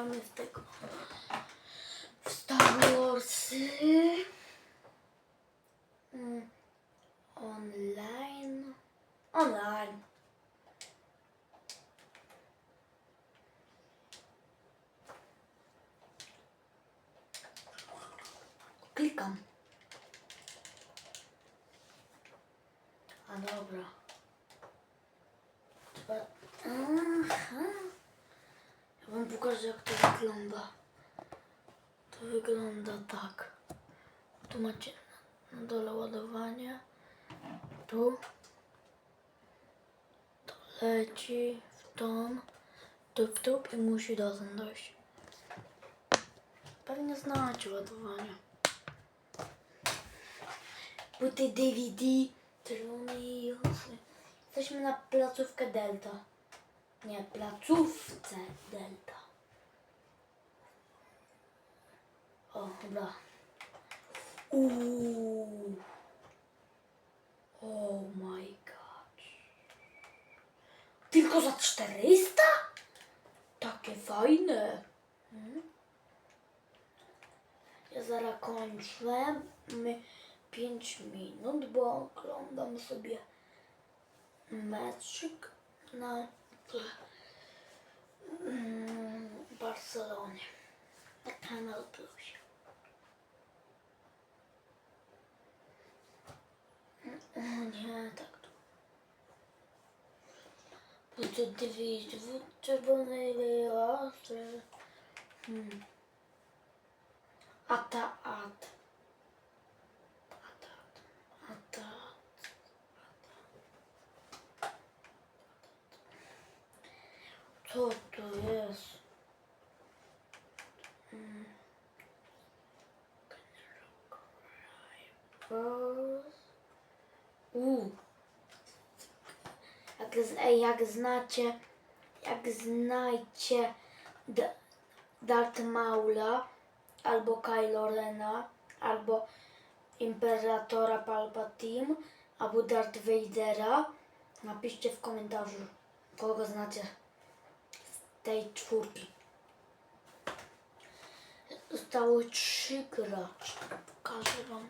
gramy w tego w Star Warsy Лечи в дом. Туп-туп и муж и должен дождь. Певне знала, чого Ваня. Бути DVD. Трудные юсы. Jesteśmy na placówkę Delta. Nie, placówce Delta. O, dobra. Uuu. Oh my Tylko za 400? Takie fajne. Hmm? Ja zaraz kończę. My 5 minut, bo oglądam sobie meczyk na Barcelonie. Na Kanal Plusie. O nie, tak to. Będzie dwie czerwonej rasy. Hmm. Ata, at. Ata, ata. Co to jest? Mm. Uuu. Jak, znacie, jak znajcie Darth Maula, albo Kylo Rena, albo Imperatora Palpatine, albo Darth Vadera, napiszcie w komentarzu, kogo znacie z tej czwórki. Zostały trzy gracze. Pokażę wam.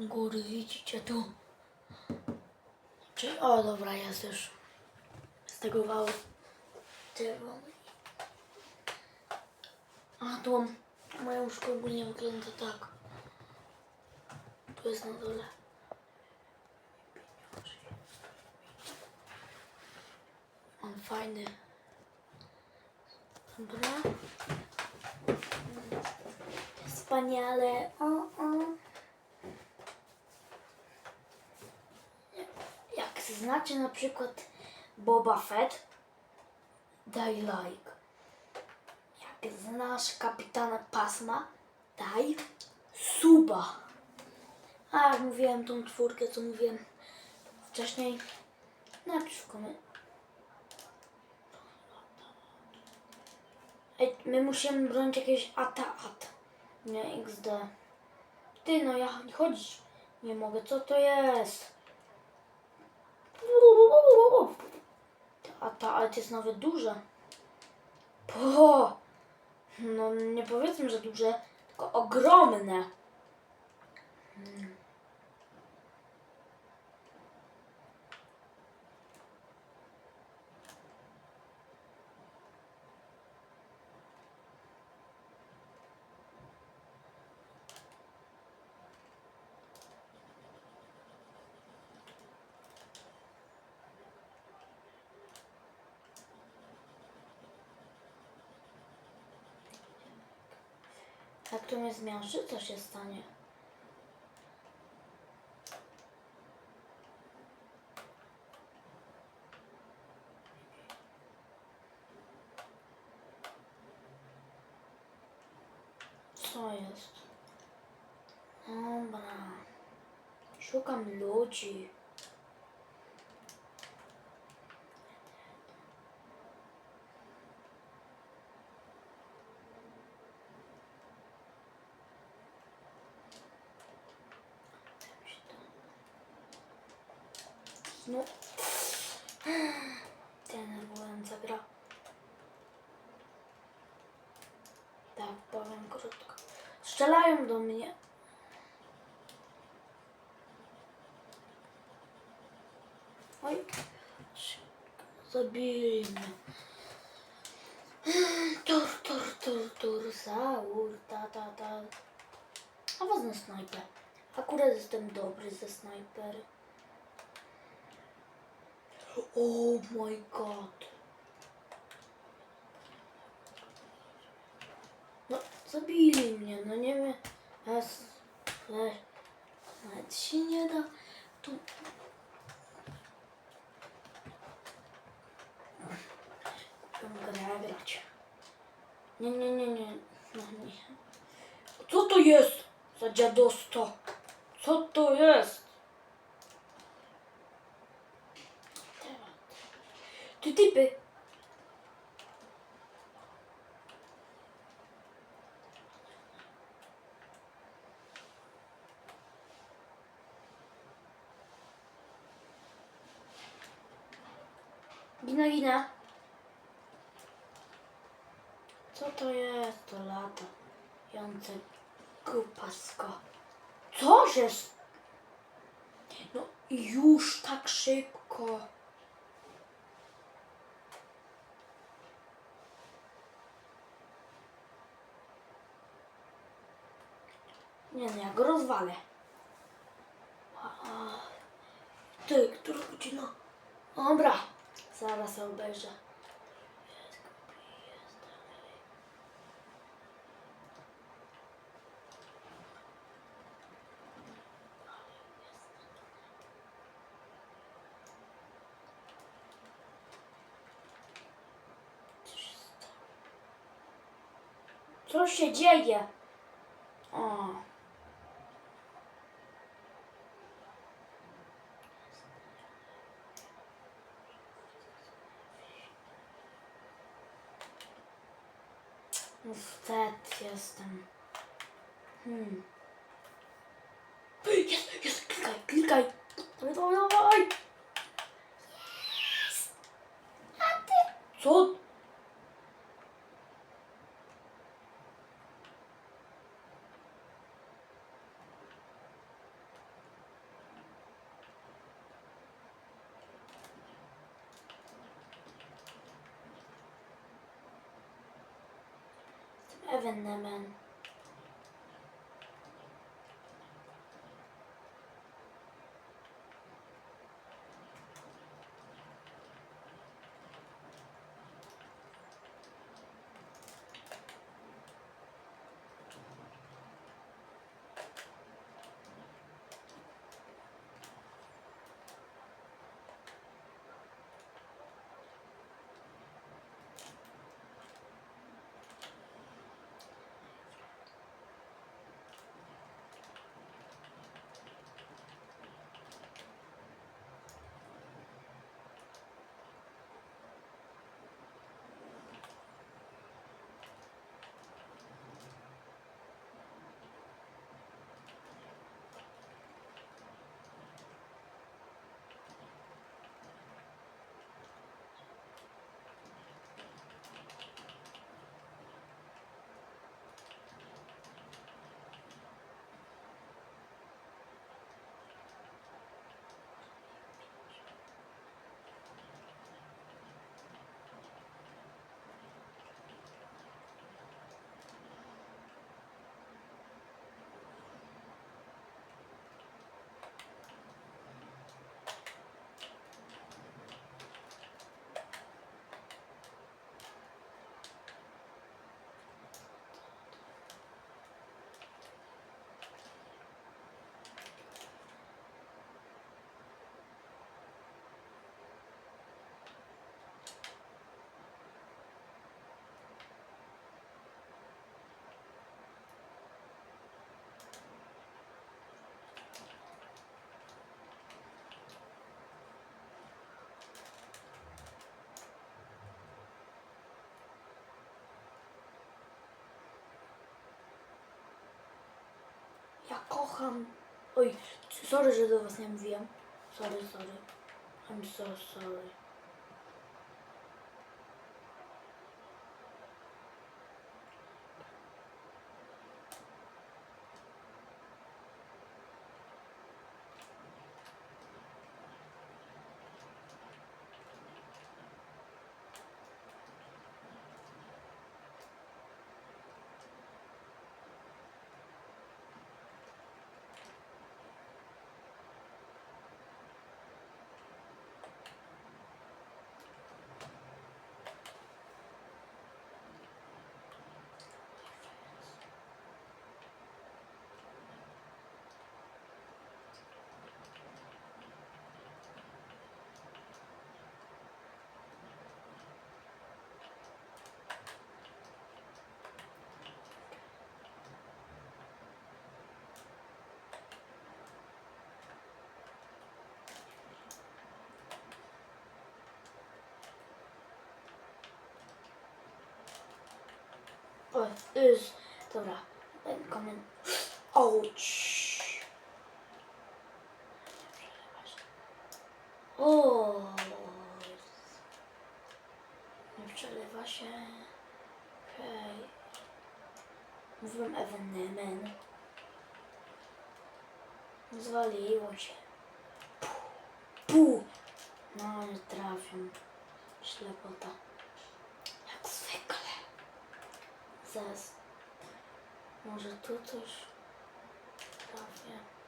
Góry widzicie tu. Czy, o dobra, jest już z tego wału. A tu moja łóżko ogólnie wygląda tak. Tu jest na dole. Mam fajny. Dobra. Wspaniale. O, o. Jak znacie na przykład Boba Fett, daj like. Jak znasz kapitana Pasma, daj suba. A jak mówiłem tą czwórkę, co mówiłem wcześniej, napisz w komentarzu. My musimy bronić jakiegoś ata-at. Nie, XD. Ty, no ja chodzić nie mogę. Co to jest? A ta alt jest nawet duże. Po! No nie powiedzmy, że duże, tylko ogromne. Hmm. Jak to mnie zmiażdży, co się stanie? Co jest? Dobra. Szukam ludzi. No. Denerwująca gra. Tak, powiem krótko. Strzelają do mnie. Oj. Mnie. Tur, tur, tur, tur, saur, ta, ta, ta. A wezmę snajper. Akurat jestem dobry ze snajpery. Oh my god. No, zabili mnie, no nie wiem. Nawet się nie da. Tu. Tę grę grać. Nie, nie, nie, nie. No nie. Co to jest za dziadostwo? Co to jest? Ty typy. Gina, gina. Co to jest to lata? Jące kupasko. Co jest? No już tak szybko. Nie no, ja go rozwalę. Ty, która godzina? Dobra, zaraz obejrzę. Co się dzieje? Wstyd jestem. Hmm. Jest, jest, klikaj, klikaj. Dawaj, dawaj, dawaj. Jest. A ty? Co? Amen. Ja kocham. Oj, sorry, że do was nie mówiłem. Sorry, sorry. I'm so sorry. Już. Dobra. Komen... Ouch. O. Nie przelewa się. Okej. Mówiłem ewenement. Zwaliło się. Pu. No, nie trafię. Ślepota. Jak zwykle. Zaraz. Może tu coś trafię.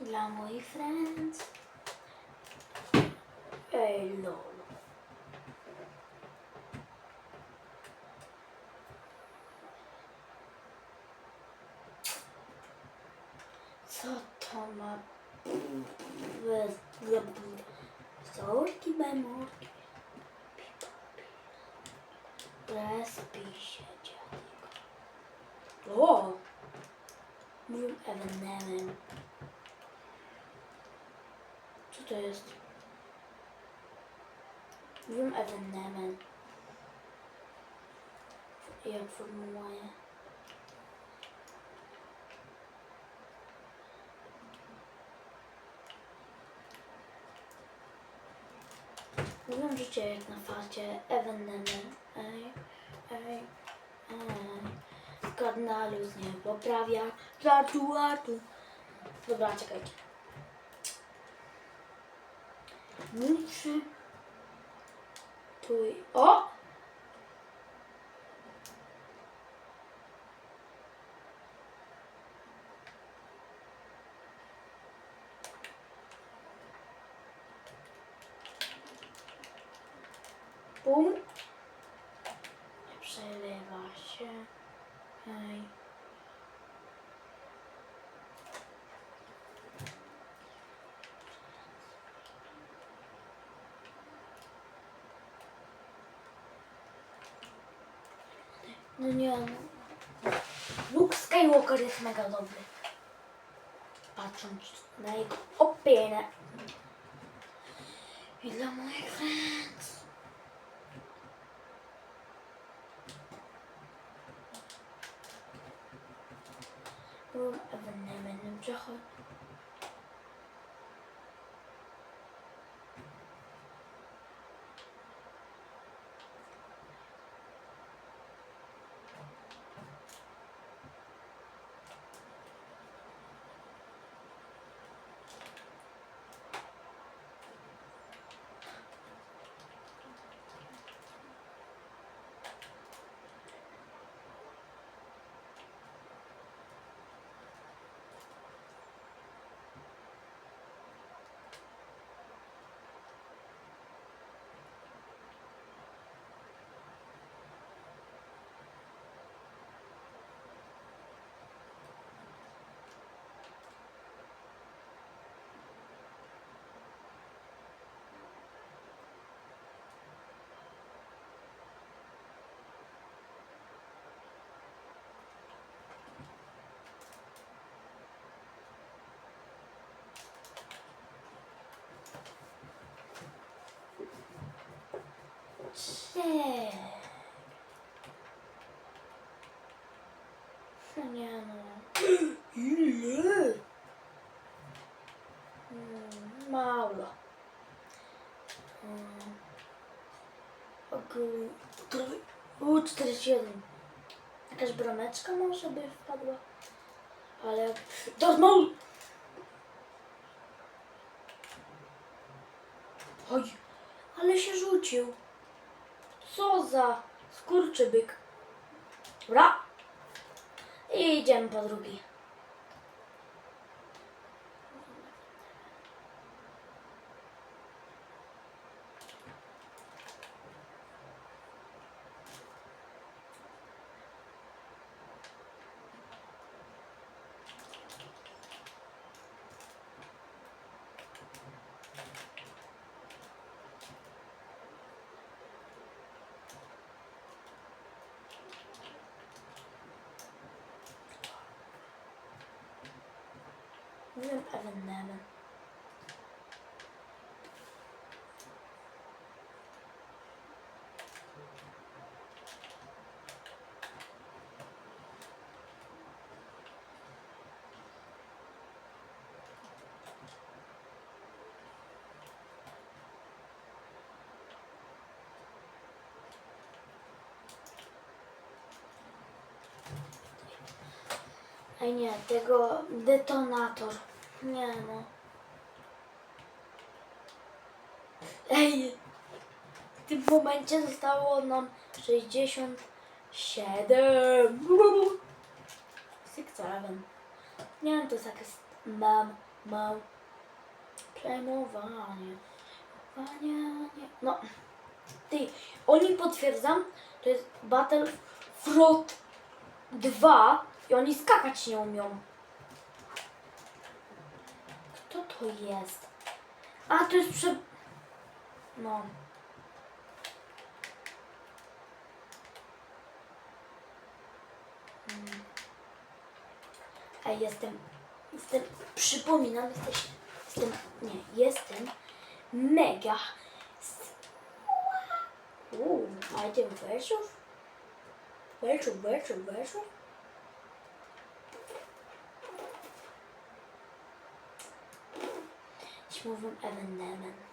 Dla moich friends. Lol. Co to. Zorki memorki. Respij się, dziadek. O! Mówił ewenement. To jest? Mówiłem ewenement. Jak formułuję? Jak na facie. Ewenement. Ej, ej, ej. Skandalus nie poprawia. Żartu, żartu. Dobra, czekajcie. Muszę. Tu. O! Bum. Nie przelewa się. Hej. No nie, no. Luke Skywalker jest mega dobry. Patrząc na jego opinię. I dla moich friends. Byłem ewenementem przechodzę. Te. Seniano. Ile? Mało. Około 41. Jakaś brameczka może by wpadła. Ale... To Dozmol! Skurczybyk. Dobra. I idziemy po drugi. Mówię ewenement. Ej nie, tego detonator. Nie no. Ej! W tym momencie zostało nam 67. Six seven. Nie wiem, to jest jakieś mam, mam. Przejmowanie. Panie, nie. No. Ty, oni potwierdzam, to jest Battlefront 2 i oni skakać nie umią. Kto to jest? A, to jest prze... No. Mm. Ej, jestem... Jestem... Przypominam, jesteś... Jestem... Nie, jestem mega... Uuu, a weszów? Weszów, weszów, weszów? Dziś mówią ewenement.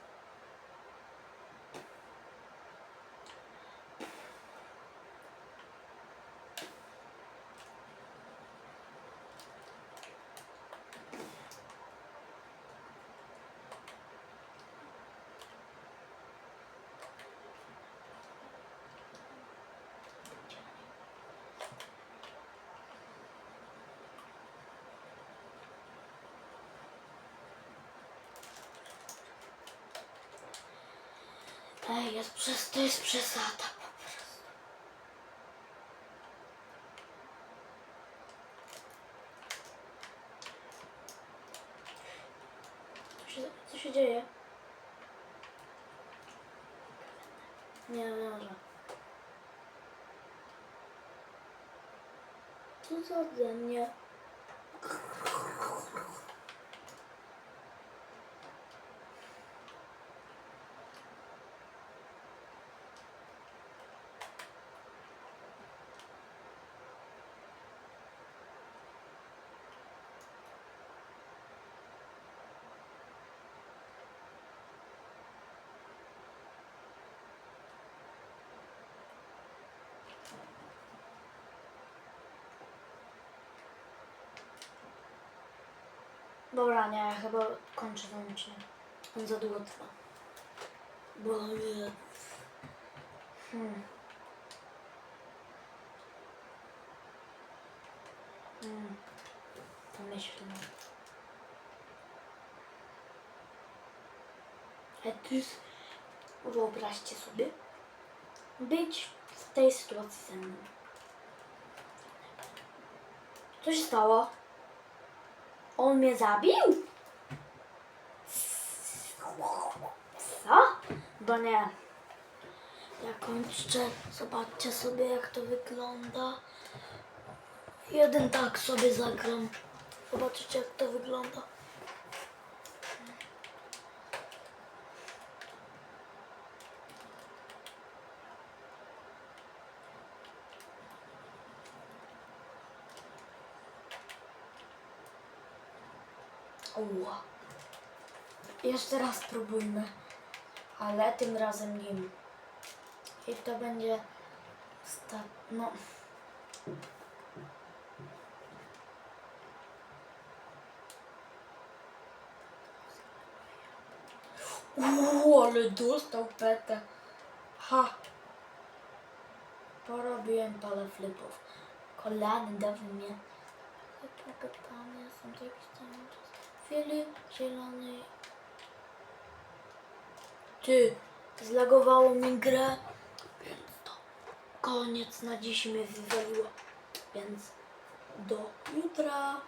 Ej, jest przez, to jest przesada po prostu. Co się, co się dzieje? Nie, nie może. Co za ode mnie? Dobra, nie, chyba kończę ten odcinek. On za długo trwa. Bo nie. Hmm. Hmm. Pomyślmy. Ale to jest... Wyobraźcie sobie być w tej sytuacji ze mną. Co się stało? On mnie zabił? Co? Bo nie. Ja kończę. Zobaczcie sobie jak to wygląda. Jeden tak sobie zagram. Zobaczycie jak to wygląda. Jeszcze raz spróbujmy. Ale tym razem nim. I to będzie... Sta... No... Uuu, ale dostał petę. Ha! Porobiłem parę flipów. Kolany do mnie. Pytania są to jakieś tam chwili zielonej. Ty, zlagowało mi grę, więc to koniec na dziś mnie wywaliło. Więc do jutra.